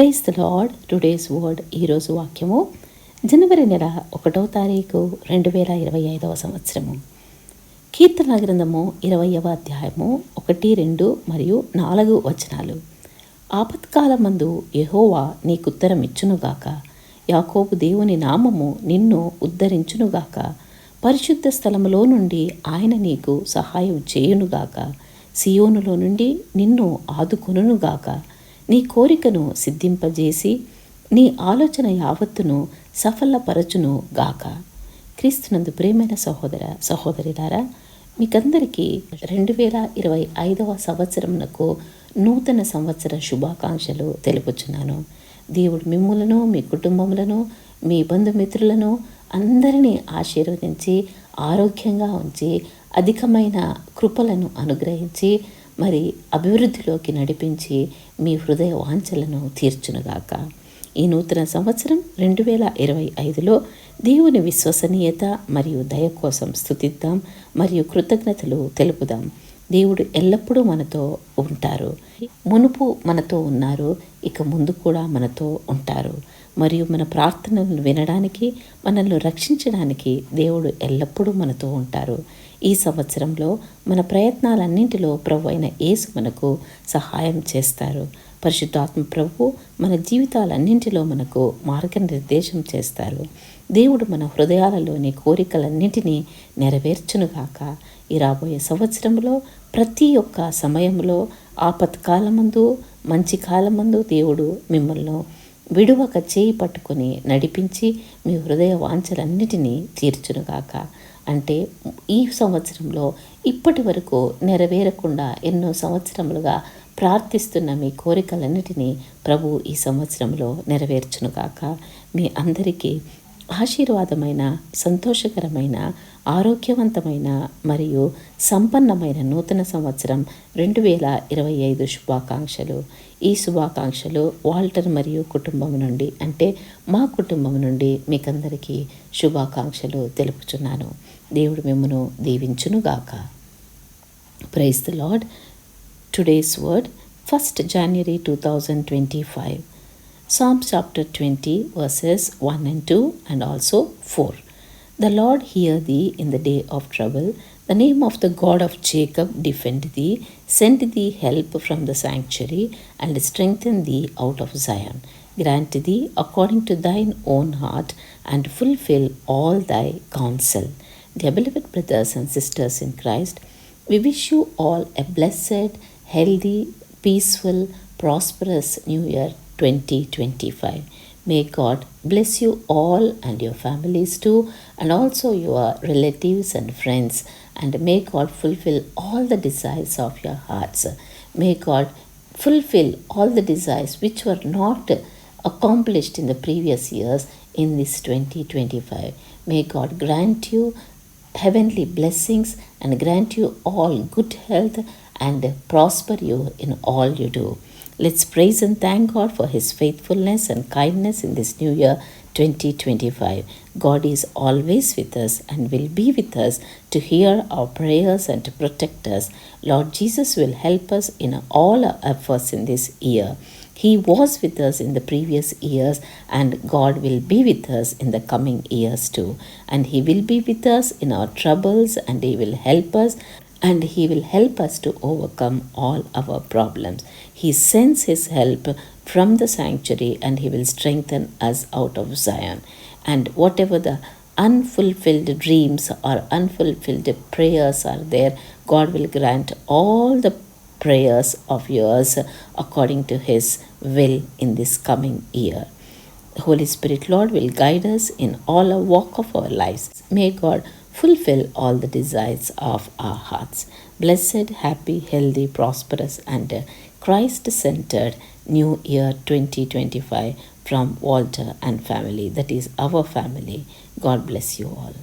Praise lord. Today's word ఈరోజు వాక్యము. జనవరి నెల ఒకటో తారీఖు రెండు వేల ఇరవై ఐదవ సంవత్సరము. కీర్తన గ్రంథము ఇరవయవ అధ్యాయము ఒకటి రెండు మరియు నాలుగు వచనాలు. ఆపత్కాలమందు యహోవా నీకుత్తరమిచ్చునుగాక. యాకోబు దేవుని నామము నిన్ను ఉద్ధరించునుగాక. పరిశుద్ధ స్థలములో నుండి ఆయన నీకు సహాయం చేయునుగాక. సియోనులో నుండి నిన్ను ఆదుకొనుగాక నీ కోరికను సిద్ధింపజేసి నీ ఆలోచన యావత్తును సఫలపరచును గాక. క్రీస్తునందు ప్రేమైన సహోదర సహోదరిలారా మీకందరికీ రెండు వేల ఇరవై ఐదవ సంవత్సరమునకు నూతన సంవత్సర శుభాకాంక్షలు తెలుపుచున్నాను. దేవుడు మిమ్ములను మీ కుటుంబములను మీ బంధుమిత్రులను అందరినీ ఆశీర్వదించి ఆరోగ్యంగా ఉంచి అధికమైన కృపలను అనుగ్రహించి మరి అభివృద్ధిలోకి నడిపించి మీ హృదయ వాంఛలను తీర్చునుగాక. ఈ నూతన సంవత్సరం రెండు వేల ఇరవై ఐదులో దేవుని విశ్వసనీయత మరియు దయ కోసం స్థుతిద్దాం మరియు కృతజ్ఞతలు తెలుపుదాం. దేవుడు ఎల్లప్పుడూ మనతో ఉంటారు. మునుపు మనతో ఉన్నారు ఇక ముందు కూడా మనతో ఉంటారు. మరియు మన ప్రార్థనలను వినడానికి మనల్ని రక్షించడానికి దేవుడు ఎల్లప్పుడూ మనతో ఉంటారు. ఈ సంవత్సరంలో మన ప్రయత్నాలన్నింటిలో ప్రభు అయిన యేసు మనకు సహాయం చేస్తారు. పరిశుద్ధాత్మ ప్రభు మన జీవితాలన్నింటిలో మనకు మార్గనిర్దేశం చేస్తారు. దేవుడు మన హృదయాలలోని కోరికలన్నింటినీ నెరవేర్చునుగాక. ఈ రాబోయే సంవత్సరంలో ప్రతి ఒక్క సమయంలో ఆపత్కాలమందు మంచి కాలమందు దేవుడు మిమ్మల్ని విడువక చేయి పట్టుకొని నడిపించి మీ హృదయ వాంఛలన్నిటినీ తీర్చునుగాక. అంటే ఈ సంవత్సరంలో ఇప్పటి వరకు నెరవేరకుండా ఎన్నో సంవత్సరములుగా ప్రార్థిస్తున్న మీ కోరికలన్నిటినీ ప్రభు ఈ సంవత్సరంలో నెరవేర్చునుగాక. మీ అందరికీ ఆశీర్వాదమైన సంతోషకరమైన ఆరోగ్యవంతమైన మరియు సంపన్నమైన నూతన సంవత్సరం రెండు వేల ఇరవై ఐదు శుభాకాంక్షలు. ఈ శుభాకాంక్షలు వాల్టర్ మరియు కుటుంబం నుండి అంటే మా కుటుంబం నుండి మీకందరికీ శుభాకాంక్షలు తెలుపుచున్నాను. దేవుడు మిమ్మను దీవించునుగాక. Praise the Lord today's word first January two thousand twenty five. Psalms chapter 20, verses 1 and 2, and also 4. The Lord hear thee in the day of trouble. The name of the God of Jacob defend thee. Send thee help from the sanctuary, and strengthen thee out of Zion. Grant thee according to thine own heart, and fulfill all thy counsel. Dear beloved brothers and sisters in Christ, we wish you all a blessed, healthy, peaceful, prosperous New Year 2025. May God bless you all and your families too, and also your relatives and friends. And may God fulfill all the desires of your hearts. May God fulfill all the desires which were not accomplished in the previous years in this 2025. May God grant you heavenly blessings and grant you all good health and prosper you in all you do. Let's praise and thank God for His faithfulness and kindness in this new year 2025. God is always with us and will be with us to hear our prayers and to protect us. Lord Jesus will help us in all our efforts in this year. He was with us in the previous years, and God will be with us in the coming years too. And He will be with us in our troubles, and He will help us and He will help us to overcome all our problems. He sends His help from the sanctuary and He will strengthen us out of Zion. And whatever the unfulfilled dreams or unfulfilled prayers are there, God will grant all the prayers of yours according to His will in this coming year. Holy Spirit, Lord, will guide us in all our walk of our lives. May God fulfill all the desires of our hearts. Blessed, happy, healthy, prosperous, and Christ centered New Year 2025 from Walter and family. That is our family. God bless you all.